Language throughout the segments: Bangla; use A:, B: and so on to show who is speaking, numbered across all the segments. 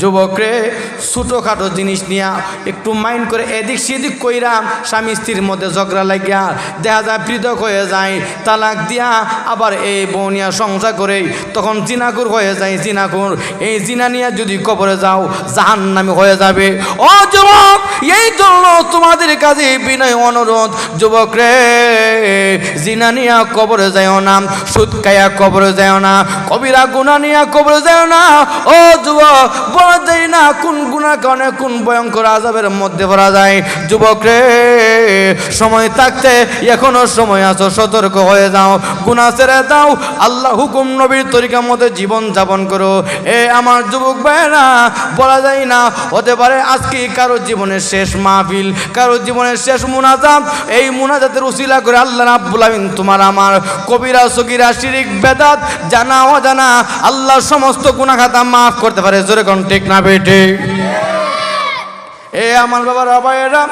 A: যুবকরে ছোটোখাটো জিনিস নিয়া একটু মাইন্ড করে এদিক সেদিক কইরা স্বামী স্ত্রীর মধ্যে ঝগড়া লাগিয়া দেখা যায় পৃথক হয়ে যায়, তালাক দিয়া আবার এই বনিয়া সংসার করে, তখন জিনাকুর হয়ে যায় জিনাকুর। এই জিনা নিয়ে যদি কবরে যাও জাহান নামে হয়ে যাবে। ও যুবক, এই জন্য তোমাদের কাছে বিনয় অনুরোধ যুবক রে জিনা নিয়া কবরে যাও না খাইয়া কবরে যাও না, কবিরা গুণা নিয়া কবরে যাও না। ও যুবক বলা যায় না, কোন গুণার কারণে কোন ভয়ঙ্কর আজাবের মধ্যে পড়া যায়? যুবক রে সময় থাকতে এখনও সময় আছো, সতর্ক হয়ে যাও, গুণা ছেড়ে দাও, আল্লাহ হুকুম নবীর তরিকার মধ্যে জীবন যাপন করো। এ আমার যুবক ভাইরা বলা যায় না, হতে পারে আজকে কারও জীবনের শেষ মাহফিল কারও জীবনের শেষ মুনাজাত, এই মুনাজাতের উসিলা করে আল্লাহ রাব্বুল আমিন তোমার আমার কবিরা, সগিরা, শিরিক, বেদাত, জানা, অজানা, আল্লাহ সমস্ত গুনাখাতা মাফ করতে পারে। জোরে কোন ঠিক না বেটে এ আমার বাবার আবাইয়েরা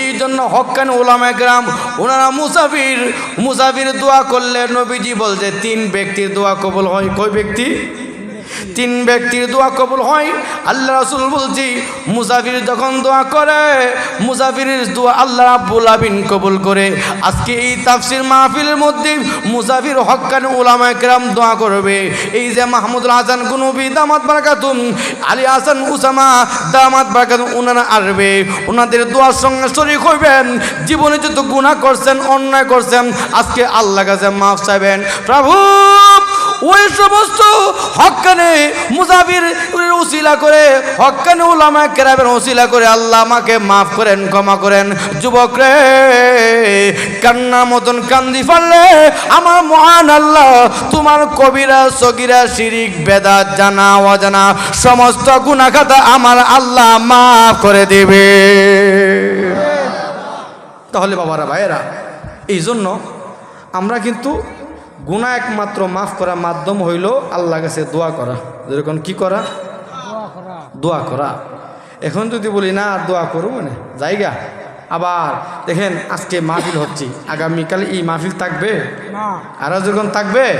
A: এই জন্য হকান ওলামা গ্রাম ওনারা মুসাফির মুসাফির দোয়া করলে নবীজি বলছে, তিন ব্যক্তির দোয়া কবল হয়। কই ব্যক্তি? তিন ব্যক্তির দোয়া কবুল হয়। আল্লাহ রাসুল বলছি মুসাফির যখন দোয়া করে মুসাফিরের দোয়া আল্লাহ রাব্বুল আমিন কবুল করে। আজকে এই তাফসির মাহফিলের মধ্যে মুসাফির হক্কান ওলামা কেরাম দোয়া করবে। এই যে মাহমুদুল হাসান গুনবি, দামাত বারাকাতুম আলী হাসান উসামা, দামাত বারাকাতুম ওনারা আসবে। ওনাদের দোয়ার সঙ্গে শরীক হইবেন। জীবনে যত গুনাহ করছেন, অন্যায় করছেন, আজকে আল্লাহ কাছে মাফ চাইবেন। প্রভু! ওই সমস্ত হকানে মুজাফির উসিলা করে হকানে উলামা কেরাবের উসিলা করে আল্লাহ আমাকে মাফ করেন, ক্ষমা করেন। যুবক রে কান্নার মতন কান্দি ফাললে আমার মহান আল্লাহ, তোমার কবিরা, সগিরা, শিরিক বেদা জানা, অজানা সমস্ত গুণাখাতা আমার আল্লাহ মাফ করে দেবে। তাহলে বাবারা, ভাইয়েরা এই জন্য আমরা কিন্তু গুণা একমাত্র মাফ করার মাধ্যম হইল আল্লাহ কাছে দোয়া করা। যেরকম কি করা? দোয়া করা। এখন যদি বলি না দোয়া করব মানে জায়গা। আবার দেখেন আজকে মাহফিল হচ্ছে। আগামীকাল এই মাহফিল থাকবে? আর যখন থাকবে?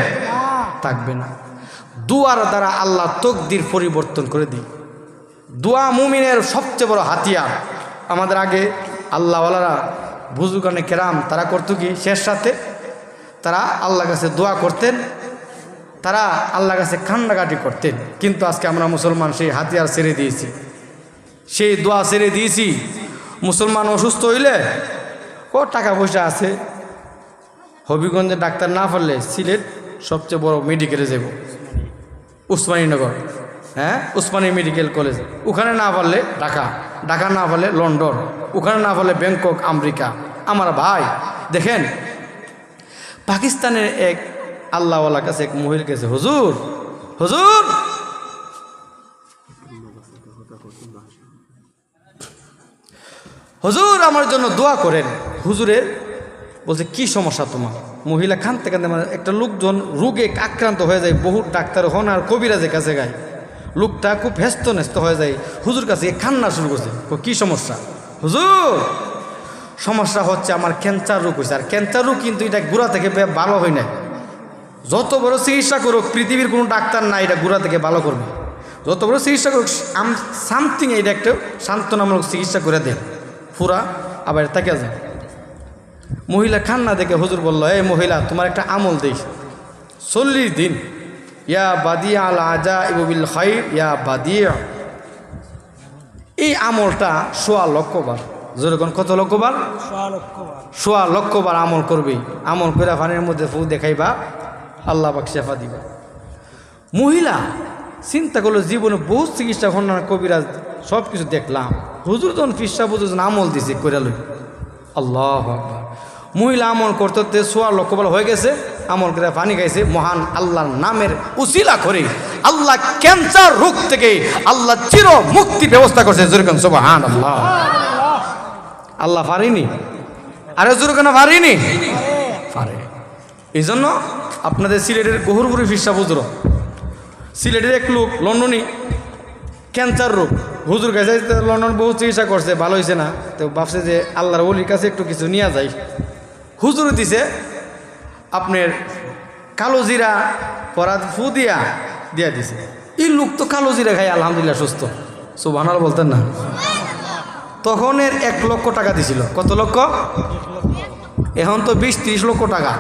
A: থাকবে না। দুয়ার দ্বারা আল্লাহ তকদির পরিবর্তন করে দিই। দোয়া মুমিনের সবচেয়ে বড় হাতিয়ার। আমাদের আগে আল্লাহওয়ালারা বুজুগানে কেরাম তারা করতো কি? শেষ সাথে তারা আল্লাহ কাছে দোয়া করতেন, তারা আল্লাহ কাছে কান্নাকাটি করতেন। কিন্তু আজকে আমরা মুসলমান সেই হাতিয়ার ছেড়ে দিয়েছি। সেই দোয়া ছেড়ে দিয়েছি, মুসলমান অসুস্থ হইলে ও টাকা পয়সা আছে। হবিগঞ্জে ডাক্তার না পারলে সিলেট সবচেয়ে বড় মেডিকেলে যাব। উসমানীনগর হ্যাঁ? উসমানী মেডিকেল কলেজ ওখানে না পারলে ঢাকা ঢাকা না পারলে লন্ডন, ওখানে না পারলে ব্যাংকক, আমেরিকা। আমার ভাই, দেখেন পাকিস্তানের এক আল্লাহওয়ালার কাছে এক মহিল গেছে, হুজুর হুজুর! হুজুর, আমার জন্য দোয়া করেন। হুজুরের বলছে, কি সমস্যা তোমার? মহিলা কানতে কানতে মানে একটা লোকজন রোগে আক্রান্ত হয়ে যায়, বহু ডাক্তার হন আর কবিরাজের কাছে গায় লোকটা খুব ব্যস্ত ন্যস্ত হয়ে যায়। হুজুর কাছে কান্না শুরু করছে। কি সমস্যা? হুজুর সমস্যা হচ্ছে আমার ক্যান্সার রোগ হয়েছে। আর ক্যান্সার রোগ কিন্তু এটা গুড়া থেকে ভালো হয় না যত বড় চিকিৎসা করুক, পৃথিবীর কোনো ডাক্তার না এটা গুড়া থেকে ভালো করবে। যত বড় চিকিৎসা করুক সামথিং এটা একটা সান্ত্বনামূলক চিকিৎসা করে দেন ফুরা, আবার তাকে যায় মহিলা খান্না দেখে হুজুর বলল, এই মহিলা, তোমার একটা আমল দেই। চল্লিশ দিন। ইয়া বাদিয়া আল আজা ইবুবিল খাই ইয়া বাদিয়া। এই আমলটা সোয়া লক্ষবার যেরকম কত লক্ষবার সোয়া লক্ষবার আমল করবে। আমল করে ফানের মধ্যে ফু দেখাইবা। আল্লাহ পাক শেফা দিবা। মহিলা চিন্তা করল জীবনে বহু চিকিৎসা খন্ডনা কবিরাজ সব কিছু দেখলাম। হুজুর যখন ফিসা যখন আমল দিছে কইরা লই আল্লাহ মহিলা আমল করতে সোয়া লক্ষবার হয়ে গেছে আমল করে পানি খাইছে। মহান আল্লাহর নামের উসিলা করে আল্লাহ ক্যান্সার রোগ থেকে আল্লাহ চির মুক্তি ব্যবস্থা করছে। যেরকম সুবহান আল্লাহ আল্লাহ পারিনি আরে জোর কেন পারিনি পারে এই জন্য আপনাদের সিলেটের গহুরপুরি ফিরসা বুজুর সিলেটের এক লোক, লন্ডনী, ক্যান্সার রোগ। হুজুর কাছে লন্ডন বহু চিকিৎসা করছে, ভালো হয়েছে না। তো ভাবছে যে আল্লাহর অলির কাছে একটু কিছু নিয়ে যাই। হুজুর দিছে, আপনার কালো জিরা পরাত ফু দিয়া দিয়া দিছে। এই লোক তো কালো জিরা খাই আলহামদুলিল্লাহ সুস্থ। সুবাহানাল বলতেন না। তখন এর এক লক্ষ টাকা দিছিল। কত লক্ষ? এখন তো বিশ ত্রিশ লক্ষ টাকা।